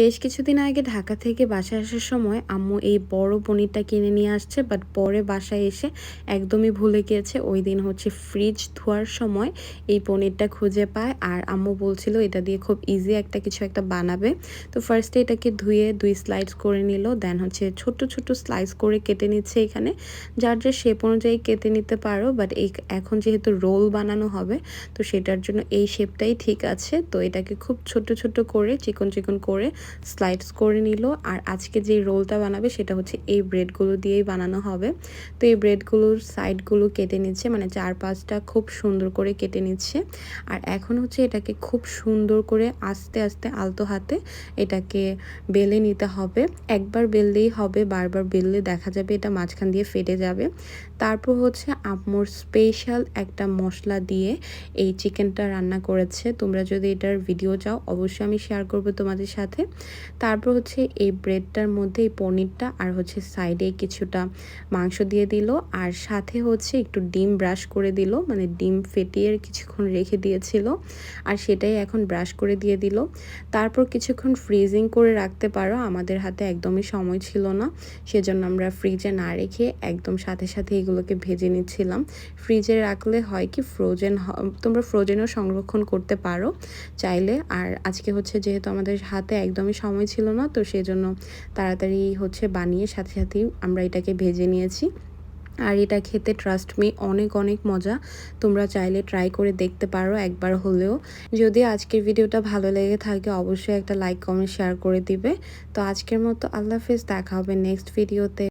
বেশ কিছুদিন আগে ঢাকা থেকে বাসায় আসার সময় আম্মু এই বড় পনিরটা কিনে নিয়ে আসছে বাট পরে বাসায় এসে একদমই ভুলে গিয়েছে। ওই দিন হচ্ছে ফ্রিজ ধোয়ার সময় এই পনিরটা খুঁজে পায় আর আম্মু বলছিল, এটা দিয়ে খুব ইজি একটা কিছু একটা বানাবে। তো ফার্স্টে এটাকে ধুয়ে দুই স্লাইস করে নিল দেন হচ্ছে ছোট ছোট স্লাইস করে কেটে নিচ্ছে এখানে। যার যে শেপ অনুযায়ী কেটে নিতে পারো বাট এই এখন যেহেতু রোল বানানো হবে, তো সেটার জন্য এই শেপটাই ঠিক আছে। তো এটাকে খুব ছোট ছোট করে চিকন চিকন করে স্লাইডস করে নিল। আর আজকে যে রোলটা বানাবে সেটা হচ্ছে এই ব্রেডগুলো দিয়েই বানানো হবে। তো এই ব্রেডগুলোর সাইডগুলো কেটে নিচ্ছে মানে চার পাঁচটা খুব সুন্দর করে কেটে নিচ্ছে। আর এখন হচ্ছে এটাকে খুব সুন্দর করে আস্তে আস্তে আলতো হাতে এটাকে বেলে নিতে হবে। একবার বেললেই হবে, বারবার বেললে দেখা যাবে এটা মাঝখান দিয়ে ফেটে যাবে। তারপর হচ্ছে আম্মুর স্পেশাল একটা মশলা দিয়ে এই চিকেনটা রান্না করেছে। তোমরা যদি এটার ভিডিও চাও, অবশ্যই আমি শেয়ার করব তোমাদের সাথে। তারপর হচ্ছে এই ব্রেডটার মধ্যে এই পনিরটা আর হচ্ছে সাইডে কিছুটা মাংস দিয়ে দিল আর সাথে হচ্ছে একটু ডিম ব্রাশ করে দিল মানে ডিম ফেটিয়ে কিছুক্ষণ রেখে দিয়েছিল আর সেটাই এখন ব্রাশ করে দিয়ে দিল। তারপর কিছুক্ষণ ফ্রিজিং করে রাখতে পারো, আমাদের হাতে একদমই সময় ছিল না, সেজন্য আমরা ফ্রিজে না রেখে একদম সাথে সাথে এগুলোকে ভেজে নিচ্ছিলাম। ফ্রিজে রাখলে হয় কি ফ্রোজেন তোমরা ফ্রোজেনও সংরক্ষণ করতে পারো চাইলে, আর আজকে হচ্ছে যেহেতু আমাদের হাতে একদমই সময় ছিল না, তো সেজন্য তাড়াতাড়ি হচ্ছে বানিয়ে সাথে সাথেই আমরা এটাকে ভেজে নিয়েছি। আর এটা খেতে ট্রাস্ট মি অনেক অনেক মজা। তোমরা চাইলে ট্রাই করে দেখতে পারো একবার হলেও। যদি আজকের ভিডিওটা ভালো লেগে থাকে, অবশ্যই একটা লাইক কমেন্ট শেয়ার করে দিবে। তো আজকের মতো আল্লাহ হাফিজ, দেখা হবে নেক্সট ভিডিওতে